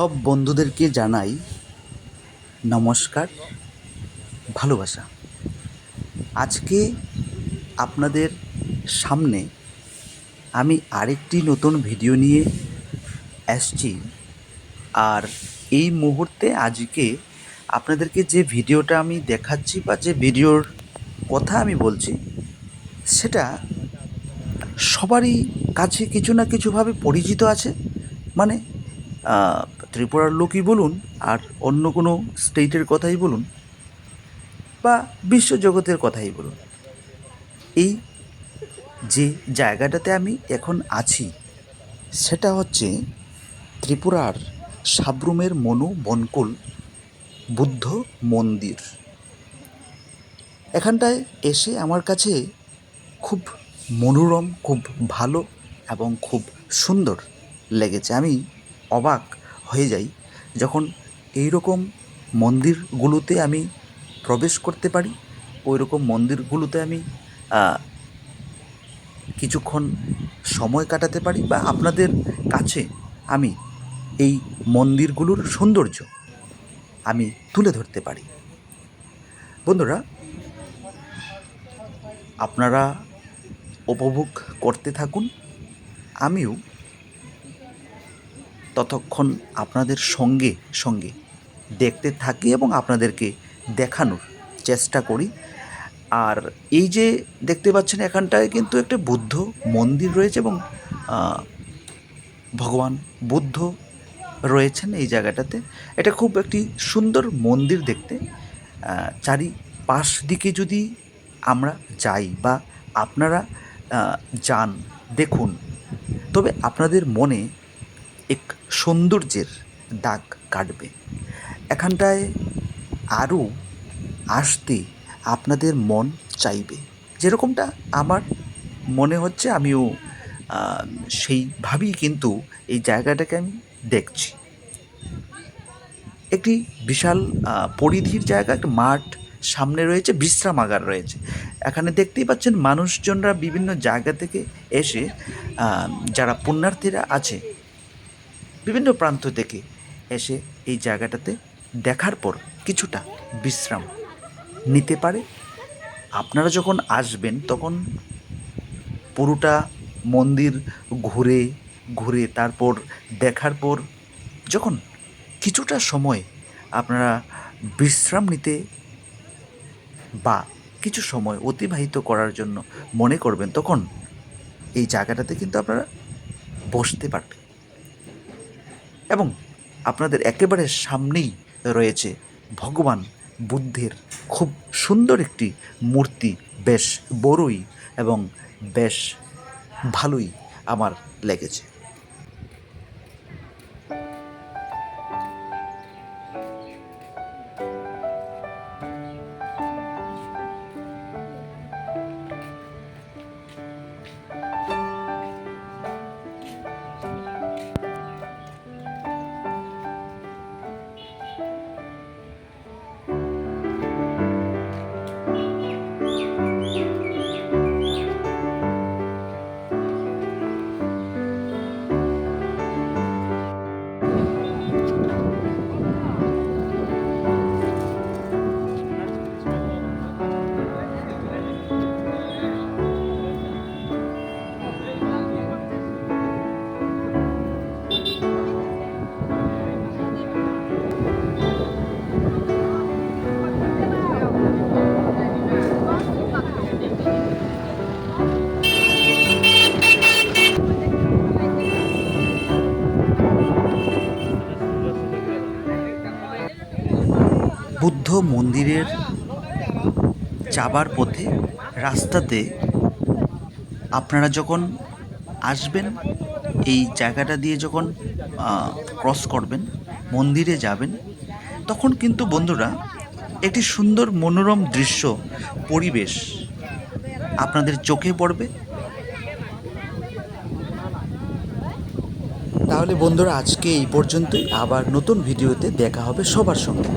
সব বন্ধুদেরকে জানাই নমস্কার, ভালোবাসা। আজকে আপনাদের সামনে আমি আরেকটি নতুন ভিডিও নিয়ে আসছি আর এই মুহূর্তে আজকে আপনাদেরকে যে ভিডিওটা আমি দেখাচ্ছি বা যে ভিডিওর কথা আমি বলছি, সেটা সবারই কাছে কিছু না কিছুভাবে পরিচিত আছে। মানে ত্রিপুরার লোকই বলুন আর অন্য কোনো স্টেটের কথাই বলুন বা বিশ্বজগতের কথাই বলুন। এই যে জায়গাটাতে আমি এখন আছি, সেটা হচ্ছে ত্রিপুরার সাবরুমের মনু বনকুল বুদ্ধ মন্দির। এখানটায় এসে আমার কাছে খুব মনোরম, খুব ভালো এবং খুব সুন্দর লেগেছে। আমি অবাক হয়ে যাই, যখন এই রকম মন্দিরগুলোতে আমি প্রবেশ করতে পারি ওই রকম মন্দিরগুলোতে আমি কিছুক্ষণ সময় কাটাতে পারি বা আপনাদের কাছে আমি এই মন্দিরগুলোর সৌন্দর্য আমি তুলে ধরতে পারি। বন্ধুরা, আপনারা উপভোগ করতে থাকুন, আমিও ততক্ষণ আপনাদের সঙ্গে সঙ্গে দেখতে থাকি এবং আপনাদেরকে দেখানোর চেষ্টা করি। আর এই যে দেখতে পাচ্ছেন এখানটায় কিন্তু একটা বুদ্ধ মন্দির রয়েছে এবং ভগবান বুদ্ধ রয়েছেন এই জায়গাটাতে। এটা খুব একটি সুন্দর মন্দির দেখতে। চারি পাশ দিকে যদি আমরা যাই বা আপনারা যান, দেখুন, তবে আপনাদের মনে এক সৌন্দর্যের দাগ কাটবে। এখানটায় আরও আসতে আপনাদের মন চাইবে। যেরকমটা আমার মনে হচ্ছে, আমিও সেইভাবেই কিন্তু এই জায়গাটাকে আমি দেখছি। একটি বিশাল পরিধির জায়গা, একটা মাঠ সামনে রয়েছে, বিশ্রামাগার রয়েছে। এখানে দেখতেই পাচ্ছেন মানুষজনরা বিভিন্ন জায়গা থেকে এসে যারা পুণ্যার্থীরা আছে বিভিন্ন প্রান্ত থেকে এসে এই জায়গাটাতে দেখার পর কিছুটা বিশ্রাম নিতে পারে। আপনারা যখন আসবেন, তখন পুরোটা মন্দির ঘুরে ঘুরে তারপর দেখার পর যখন কিছুটা সময় আপনারা বিশ্রাম নিতে বা কিছু সময় অতিবাহিত করার জন্য মনে করবেন, তখন এই জায়গাটাতে কিন্তু আপনারা বসতে পারবেন। এবং আপনাদের একেবারে সামনেই রয়েছে ভগবান বুদ্ধের খুব সুন্দর একটি মূর্তি। বেশ বড়ই এবং বেশ ভালোই আমার লেগেছে। বুদ্ধ মন্দিরের যাবার পথে রাস্তাতে আপনারা যখন আসবেন, এই জায়গাটা দিয়ে যখন ক্রস করবেন, মন্দিরে যাবেন, তখন কিন্তু বন্ধুরা একটি সুন্দর মনোরম দৃশ্য, পরিবেশ আপনাদের চোখে পড়বে। তাহলে বন্ধুরা আজকে এই পর্যন্তই। আবার নতুন ভিডিওতে দেখা হবে সবার সঙ্গে।